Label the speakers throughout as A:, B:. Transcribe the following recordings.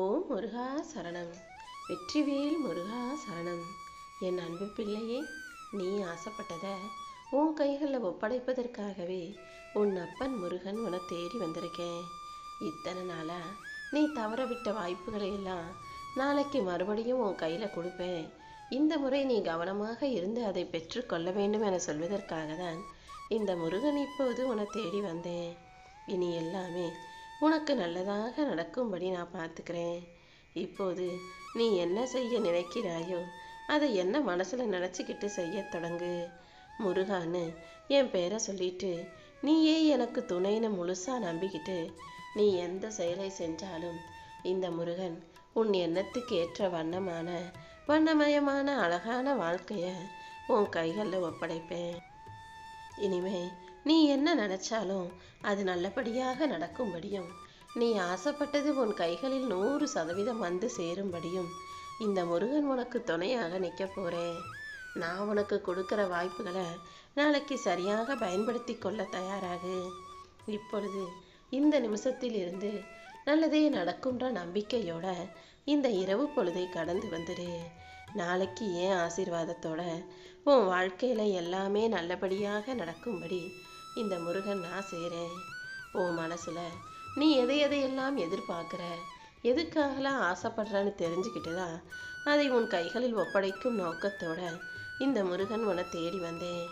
A: ஓம் முருகா சரணம். வெற்றிவேல் முருகா சரணம். என் அன்பு பிள்ளையே நீ ஆசைப்பட்டதை உன் கைகளில் ஒப்படைப்பதற்காகவே உன் அப்பன் முருகன் உன்னை தேடி வந்திருக்கேன். இத்தனை நாளாக நீ தவற விட்ட வாய்ப்புகளை எல்லாம் நாளைக்கு மறுபடியும் உன் கையில் கொடுப்பேன். இந்த முறை நீ கவனமாக இருந்து அதை பெற்றுக்கொள்ள வேண்டும் என சொல்வதற்காக தான் இந்த முருகன் இப்போது உன்னை தேடி வந்தேன். இனி எல்லாமே உனக்கு நல்லதாக நடக்கும்படி நான் பார்த்துக்கிறேன். இப்போது நீ என்ன செய்ய நினைக்கிறாயோ அதை என்ன மனசில் நினச்சிக்கிட்டு செய்ய தொடங்கு. முருகான்னு என் பேரை சொல்லிட்டு நீயே எனக்கு துணைன்னு முழுசா நம்பிக்கிட்டு நீ எந்த செயலை செஞ்சாலும் இந்த முருகன் உன் எண்ணத்துக்கு ஏற்ற வண்ணமான வண்ணமயமான அழகான வாழ்க்கைய உன் கைகளில் ஒப்படைப்பேன். இனிமே நீ என்ன நினைச்சாலும் அது நல்லபடியாக நடக்கும்படியும் நீ ஆசைப்பட்டது உன் கைகளில் நூறு சதவீதம் வந்து சேரும்படியும் இந்த முருகன் உனக்கு துணையாக நிற்க போறேன். நான் உனக்கு கொடுக்கிற வாய்ப்புகளை நாளைக்கு சரியாக பயன்படுத்தி கொள்ள தயாராகு. இப்பொழுது இந்த நிமிஷத்தில் இருந்து நல்லதே நடக்கும்ன்ற நம்பிக்கையோட இந்த இரவு பொழுதை கடந்து வந்துடு நாளைக்கு ஏன் ஆசீர்வாதத்தோட? உன் வாழ்க்கையில் எல்லாமே நல்லபடியாக நடக்கும்படி இந்த முருகன் நான் செய்கிறேன் உன் மனசில் நீ எதை எதையெல்லாம் எதிர்பார்க்குற? எதுக்காகலாம் ஆசைப்படுறான்னு தெரிஞ்சுக்கிட்டு தான் அதை உன் கைகளில் ஒப்படைக்கும் நோக்கத்தோட இந்த முருகன் உன்னை தேடி வந்தேன்.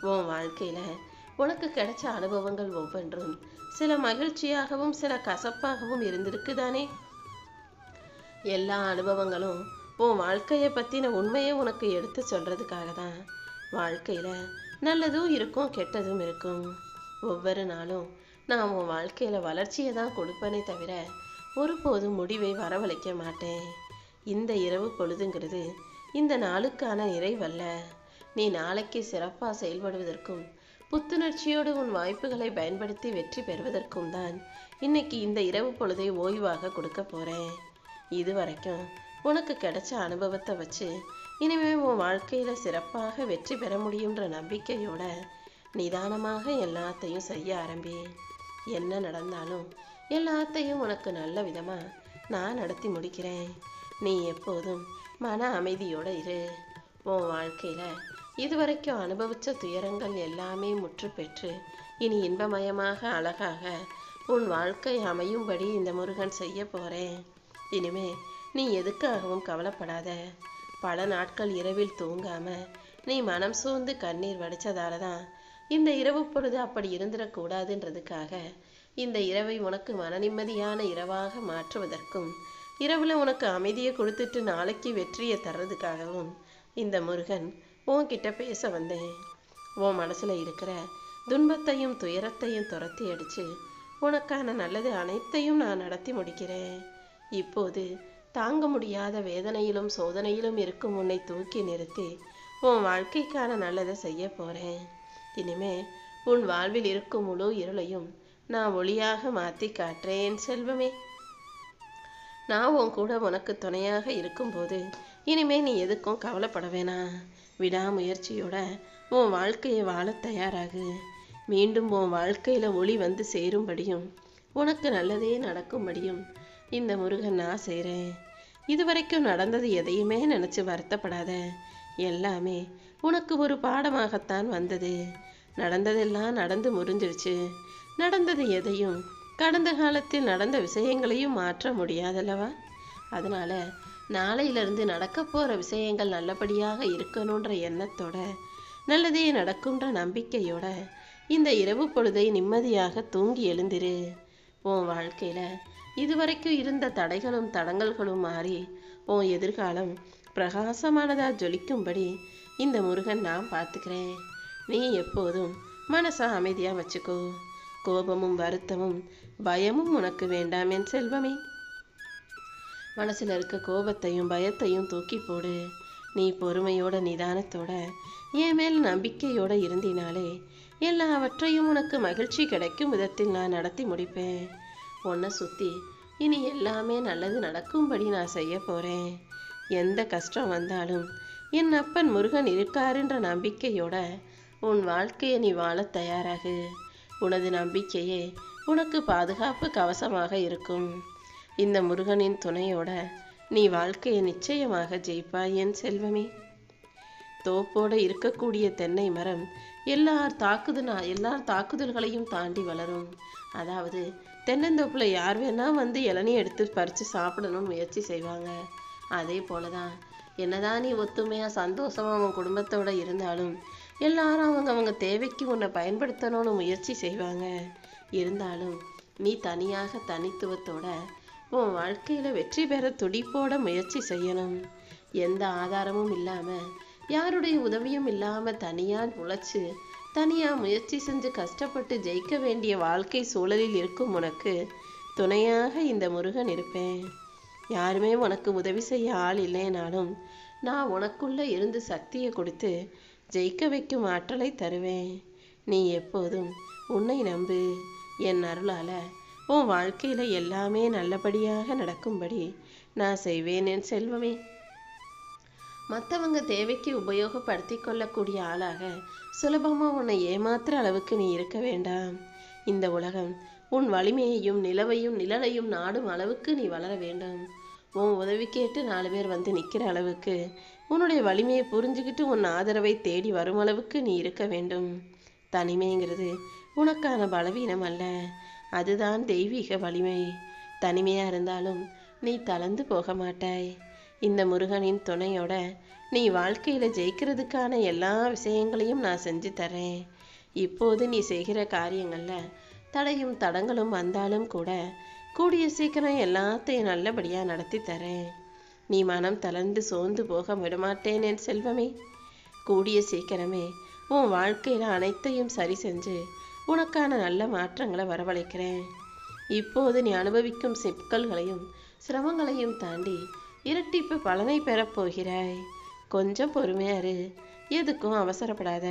A: உன் வாழ்க்கையில் உனக்கு கிடைச்ச அனுபவங்கள் ஒவ்வொன்றும் சில மகிழ்ச்சியாகவும் சில கசப்பாகவும் இருந்திருக்கு தானே எல்லா அனுபவங்களும் உன் வாழ்க்கையை பற்றின உண்மையை உனக்கு எடுத்து சொல்கிறதுக்காக தான் வாழ்க்கையில் நல்லதும் இருக்கும் கெட்டதும் இருக்கும். ஒவ்வொரு நாளும் நான் உன் வாழ்க்கையில் வளர்ச்சியை தான் கொடுப்பேனே தவிர ஒருபோதும் முடிவை வரவழைக்க மாட்டேன். இந்த இரவு பொழுதுங்கிறது இந்த நாளுக்கான நிறைவல்ல. நீ நாளைக்கு சிறப்பாக செயல்படுவதற்கும் புத்துணர்ச்சியோடு உன் வாய்ப்புகளை பயன்படுத்தி வெற்றி பெறுவதற்கும் தான் இன்னைக்கு இந்த இரவு பொழுதை ஓய்வாக கொடுக்க போகிறேன் இது வரைக்கும் உனக்கு கிடைச்ச அனுபவத்தை வச்சு இனிமே உன் வாழ்க்கையில சிறப்பாக வெற்றி பெற முடியுன்ற நம்பிக்கையோட நிதானமாக எல்லாத்தையும் செய்ய ஆரம்பி. என்ன நடந்தாலும் எல்லாத்தையும் உனக்கு நல்ல விதமா நான் நடத்தி முடிக்கிறேன். நீ எப்போதும் மன அமைதியோட இரு. உன் வாழ்க்கையில இதுவரைக்கும் அனுபவிச்ச துயரங்கள் எல்லாமே முற்று பெற்று இனி இன்பமயமாக அழகாக உன் வாழ்க்கை அமையும்படி இந்த முருகன் செய்ய போறேன். இனிமே நீ எதுக்காகவும் கவலைப்படாத. பல நாட்கள் இரவில் தூங்காம நீ மனம் சோர்ந்து கண்ணீர் வடிச்சதால தான் இந்த இரவு பொழுது அப்படி இருந்துடக்கூடாதுன்றதுக்காக இந்த இரவை உனக்கு மன நிம்மதியான இரவாக மாற்றுவதற்கும் இரவுல உனக்கு அமைதியை கொடுத்துட்டு நாளைக்கு வெற்றியை தர்றதுக்காகவும் இந்த முருகன் உன்கிட்ட பேச வந்தேன். உன் மனசுல இருக்கிற துன்பத்தையும் துயரத்தையும் துரத்தி அடிச்சு உனக்கான நல்லது அனைத்தையும் நான் நடத்தி முடிக்கிறேன். இப்போது தாங்க முடியாத வேதனையிலும் சோதனையிலும் இருக்கும் உன்னை தூக்கி நிறுத்தி உன் வாழ்க்கைக்கான நல்லதை செய்ய போறேன். இனிமே உன் வாழ்வில் இருக்கும் முழு இருளையும் நான் ஒளியாக மாற்றி காட்டுறேன் செல்வமே. நான் உன் கூட உனக்கு துணையாக இருக்கும்போது இனிமே நீ எதுக்கும் கவலைப்பட வேணாம் விடாமுயற்சியோட உன் வாழ்க்கையை வாழ தயாராகு. மீண்டும் உன் வாழ்க்கையில ஒளி வந்து சேரும்படியும் உனக்கு நல்லதே நடக்கும்படியும் இந்த முருகன் நான் செய்கிறேன் இதுவரைக்கும் நடந்தது எதையுமே நினச்சி வருத்தப்படாத. எல்லாமே உனக்கு ஒரு பாடமாகத்தான் வந்தது. நடந்ததெல்லாம் நடந்து முறிஞ்சிடுச்சு நடந்தது எதையும் கடந்த காலத்தில் நடந்த விஷயங்களையும் மாற்ற முடியாதல்லவா? அதனால நாளையிலிருந்து நடக்க போகிற விஷயங்கள் நல்லபடியாக இருக்கணுன்ற எண்ணத்தோட நல்லதே நடக்குன்ற நம்பிக்கையோட இந்த இரவு பொழுதை நிம்மதியாக தூங்கி எழுந்திரு. உன் வாழ்க்கையில இதுவரைக்கும் இருந்த தடைகளும் தடங்கல்களும் மாறி உன் எதிர்காலம் பிரகாசமானதா ஜொலிக்கும்படி இந்த முருகன் நான் பார்த்துக்கிறேன். நீ எப்போதும் மனசை அமைதியா வச்சுக்கோ. கோபமும் வருத்தமும் பயமும் உனக்கு வேண்டாம் என் செல்வமே. மனசில் இருக்க கோபத்தையும் பயத்தையும் தூக்கி போடு. நீ பொறுமையோட நிதானத்தோட என் மேல் நம்பிக்கையோட இருந்தினாலே எல்லாவற்றையும் உனக்கு மகிழ்ச்சி கிடைக்கும் விதத்தில் நான் நடத்தி முடிப்பேன். உன்னை சுற்றி இனி எல்லாமே நல்லது நடக்கும்படி நான் செய்ய போகிறேன் எந்த கஷ்டம் வந்தாலும் என் அப்பன் முருகன் இருக்காருன்ற நம்பிக்கையோட உன் வாழ்க்கையை நீ வாழ தயாராகு. உனது நம்பிக்கையே உனக்கு பாதுகாப்பு கவசமாக இருக்கும். இந்த முருகனின் துணையோட நீ வாழ்க்கையை நிச்சயமாக ஜெயிப்பாய் என் செல்வமே. தோப்போட இருக்கக்கூடிய தென்னை மரம் எல்லார் தாக்குதுனா எல்லார் தாக்குதல்களையும் தாண்டி வளரும். அதாவது தென்னந்தோப்பில் யார் வேணால் வந்து இளநீ எடுத்து பறித்து சாப்பிடணும் முயற்சி செய்வாங்க. அதே போலதான். என்னதான் நீ ஒத்துமையாக சந்தோஷமாக உன் குடும்பத்தோட இருந்தாலும் எல்லாரும் அவங்க அவங்க தேவைக்கு உன்னை பயன்படுத்தணும்னு முயற்சி செய்வாங்க. இருந்தாலும் நீ தனியாக தனித்துவத்தோட உன் வாழ்க்கையில் வெற்றி பெற துடிப்போட முயற்சி செய்யணும். எந்த ஆதாரமும் இல்லாமல் யாருடைய உதவியும் இல்லாமல் தனியாக உழைச்சி தனியாக முயற்சி செஞ்சு கஷ்டப்பட்டு ஜெயிக்க வேண்டிய வாழ்க்கை சூழலில் இருக்கும் உனக்கு துணையாக இந்த முருகன் இருப்பேன். யாருமே உனக்கு உதவி செய்ய ஆள் இல்லைனாலும் நான் உனக்குள்ள இருந்து சக்தியை கொடுத்து ஜெயிக்க வைக்கும் ஆற்றலை தருவேன். நீ எப்போதும் உன்னை நம்பு. என் அருளால் உன் வாழ்க்கையில் எல்லாமே நல்லபடியாக நடக்கும்படி நான் செய்வேன் என் செல்வமே. மற்றவங்க தேவைக்கு உபயோகப்படுத்தி கொள்ளக்கூடிய ஆளாக சுலபமாக உன்னை ஏமாத்துற அளவுக்கு நீ இருக்க வேண்டாம். இந்த உலகம் உன் வலிமையையும் நிலவையும் நிழலையும் நாடும் அளவுக்கு நீ வளர வேண்டும். உன் உதவி கேட்டு நாலு பேர் வந்து நிற்கிற அளவுக்கு உன்னுடைய வலிமையை புரிஞ்சுக்கிட்டு உன் ஆதரவை தேடி வரும் அளவுக்கு நீ இருக்க வேண்டும். தனிமைங்கிறது உனக்கான பலவீனம் அல்ல. அதுதான் தெய்வீக வலிமை. தனிமையாக இருந்தாலும் நீ தளர்ந்து போக மாட்டாய். இந்த முருகனின் துணையோட நீ வாழ்க்கையில ஜெயிக்கிறதுக்கான எல்லா விஷயங்களையும் நான் செஞ்சு தரேன் இப்போது நீ செய்கிற காரியங்களில் தடையும் தடங்களும் வந்தாலும் கூட கூடிய சீக்கிரம் எல்லாத்தையும் நல்லபடியாக நடத்தி தரேன் நீ மனம் தளர்ந்து சோர்ந்து போக விடமாட்டேன் என் செல்வமே. கூடிய சீக்கிரமே உன் வாழ்க்கையில் அனைத்தையும் சரி செஞ்சு உனக்கான நல்ல மாற்றங்களை வரவழைக்கிறேன். இப்போது நீ அனுபவிக்கும் சிக்கல்களையும் சிரமங்களையும் தாண்டி இரட்டிப்பு பலனை பெறப்போகிறாய் கொஞ்சம் பொறுமையாரு எதுக்கும் அவசரப்படாத.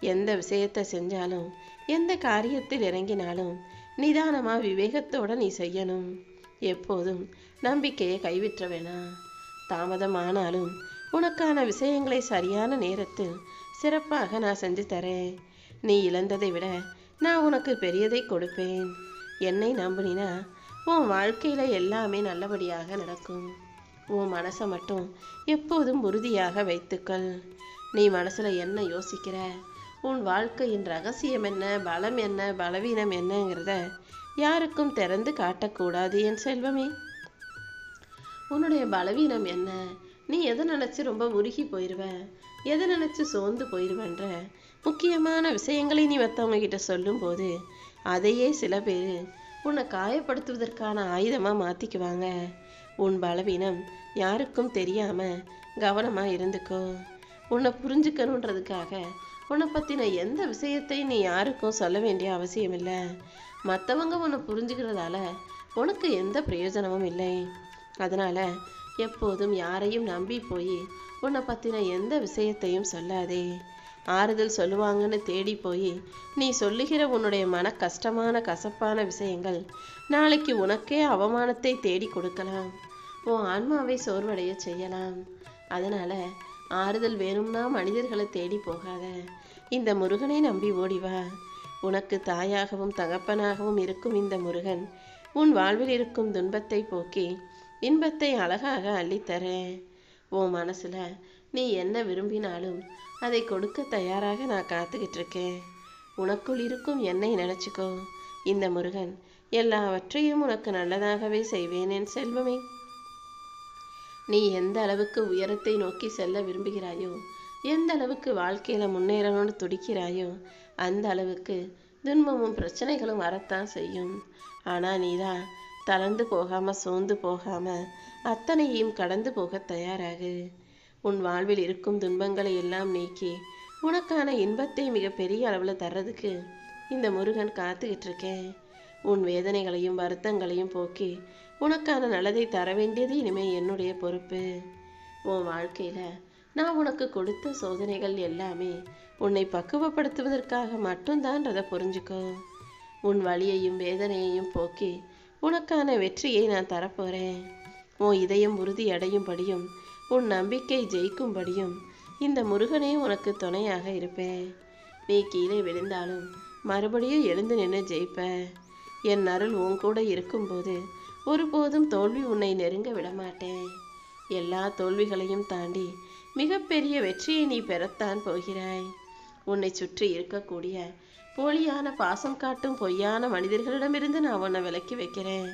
A: எந்த விஷயத்தை செஞ்சாலும் எந்த காரியத்தில் இறங்கினாலும் நிதானமாக விவேகத்தோடு நீ செய்யணும். எப்போதும் நம்பிக்கையை கைவிற்ற வேணாம் தாமதமானாலும் உனக்கான விஷயங்களை சரியான நேரத்தில் சிறப்பாக நான் செஞ்சு தரேன். நீ இழந்ததை விட நான் உனக்கு பெரியதை கொடுப்பேன். என்னை நம்புனினா உன் வாழ்க்கையில் எல்லாமே நல்லபடியாக நடக்கும். உன் மனசை மட்டும் எப்போதும் உறுதியாக வைத்துக்கள். நீ மனசில் என்ன யோசிக்கிற? உன் வாழ்க்கையின் ரகசியம் என்ன? பலம் என்ன? பலவீனம் என்னங்கிறத யாருக்கும் திறந்து காட்டக்கூடாது என் செல்வமே. உன்னுடைய பலவீனம் என்ன? நீ எதை நினச்சி ரொம்ப உருகி போயிடுவ எதை நினச்சி சோர்ந்து போயிடுவன்ற முக்கியமான விஷயங்களை நீ மற்றவங்க கிட்ட சொல்லும்போது அதையே சில பேர் உன்னை காயப்படுத்துவதற்கான ஆயுதமாக மாற்றிக்குவாங்க உன் பலவீனம் யாருக்கும் தெரியாம கவனமா இருந்துக்கோ. உன்னை புரிஞ்சுக்கணுன்றதுக்காக உன்னை பற்றின எந்த விஷயத்தையும் நீ யாருக்கும் சொல்ல வேண்டிய அவசியம் இல்லை. மற்றவங்க உன்னை புரிஞ்சுக்கிறதால உனக்கு எந்த பிரயோஜனமும் இல்லை. அதனால எப்போதும் யாரையும் நம்பி போய் உன்னை பற்றின எந்த விஷயத்தையும் சொல்லாதே. ஆறுதல் சொல்லுவாங்கன்னு தேடி போய் நீ சொல்லுகிற உன்னுடைய மன கஷ்டமான கசப்பான விஷயங்கள் நாளைக்கு உனக்கே அவமானத்தை தேடி கொடுக்கலாம். உன் ஆன்மாவை சோர்வடைய செய்யலாம். அதனால ஆறுதல் வேணும்னா மனிதர்களை தேடி போகாத. இந்த முருகனை நம்பி ஓடி வா. உனக்கு தாயாகவும் தகப்பனாகவும் இருக்கும் இந்த முருகன் உன் வாழ்வில் இருக்கும் துன்பத்தை போக்கி இன்பத்தை அழகாக அள்ளித்தரேன். உன் மனசுல நீ என்ன விரும்பினாலும் அதை கொடுக்க தயாராக நான் காத்துக்கிட்டு இருக்கேன் உனக்குள் இருக்கும் என்னை நினைச்சுக்கோ. இந்த முருகன் எல்லாவற்றையும் உனக்கு நல்லதாகவே செய்வேன் என் செல்வமே. நீ எந்த அளவுக்கு உயரத்தை நோக்கி செல்ல விரும்புகிறாயோ எந்த அளவுக்கு வாழ்க்கையில முன்னேறணும்னு துடிக்கிறாயோ அந்த அளவுக்கு துன்பமும் பிரச்சனைகளும் வரத்தான் செய்யும். ஆனா நீதான் தளர்ந்து போகாம சோர்ந்து போகாம அத்தனையும் கடந்து போக தயாராகு. உன் வாழ்வில் இருக்கும் துன்பங்களை எல்லாம் நீக்கி உனக்கான இன்பத்தை மிக பெரிய அளவில் தர்றதுக்கு இந்த முருகன் காத்துக்கிட்டு இருக்கேன். உன் வேதனைகளையும் வருத்தங்களையும் போக்கி உனக்கான நல்லதை தர வேண்டியது இனிமே என்னுடைய பொறுப்பு. உன் வாழ்க்கையில நான் உனக்கு கொடுத்த சோதனைகள் எல்லாமே உன்னை பக்குவப்படுத்துவதற்காக மட்டும்தான்றதை புரிஞ்சுக்கோ. உன் வழியையும் வேதனையையும் போக்கி உனக்கான வெற்றியை நான் தரப்போறேன். உன் இதயம் உறுதி அடையும்படியும் உன் நம்பிக்கை ஜெயிக்கும்படியும் இந்த முருகனே உனக்கு துணையாக இருப்பேன் நீ கீழே விழுந்தாலும் மறுபடியும் எழுந்து நின்று ஜெயிப்ப. என் அருள் உன் கூட இருக்கும்போது ஒருபோதும் தோல்வி உன்னை நெருங்க விடமாட்டேன். எல்லா தோல்விகளையும் தாண்டி மிகப்பெரிய வெற்றியை நீ பெறத்தான் போகிறாய். உன்னை சுற்றி இருக்கக்கூடிய போலியான பாசம் காட்டும் பொய்யான மனிதர்களிடமிருந்து நான் உன்னை விலக்கி வைக்கிறேன்.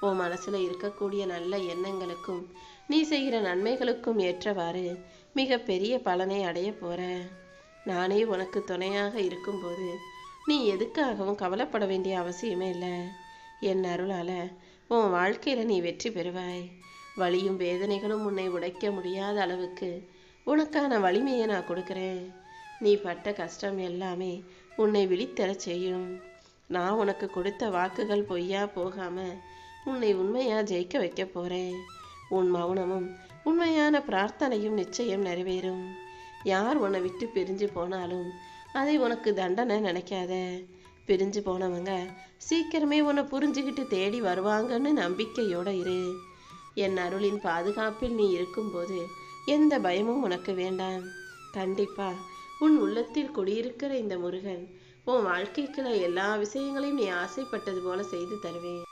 A: உன் மனசுல இருக்கக்கூடிய நல்ல எண்ணங்களுக்கும் நீ செய்கிற நன்மைகளுக்கும் ஏற்றவாறு மிக பெரிய பலனை அடைய போற. நானே உனக்கு துணையாக இருக்கும்போது நீ எதுக்காகவும் கவலைப்பட வேண்டிய அவசியமே இல்லை. என் அருளால உன் வாழ்க்கையில நீ வெற்றி பெறுவாய். வலியும் வேதனைகளும் உன்னை உடைக்க முடியாத அளவுக்கு உனக்கான வலிமையை நான் கொடுக்குறேன். நீ பட்ட கஷ்டம் எல்லாமே உன்னை விழித்தர செய்யும். நான் உனக்கு கொடுத்த வாக்குகள் பொய்யா போகாம உன்னை உண்மையா ஜெயிக்க வைக்க போறேன். உன் மௌனமும் உண்மையான பிரார்த்தனையும் நிச்சயம் நிறைவேறும். யார் உன்னை விட்டு பிரிஞ்சு போனாலும் அதை உனக்கு தண்டனை நினைக்காத. பிரிஞ்சு போனவங்க சீக்கிரமே உன்னை புரிஞ்சுக்கிட்டு தேடி வருவாங்கன்னு நம்பிக்கையோட இரு. என் அருளின் பாதுகாப்பில் நீ இருக்கும்போது எந்த பயமும் உனக்கு வேண்டாம். கண்டிப்பா உன் உள்ளத்தில் குடியிருக்கிற இந்த முருகன் உன் வாழ்க்கைக்குள்ள எல்லா விஷயங்களையும் நீ ஆசைப்பட்டது போல செய்து தருவேன்.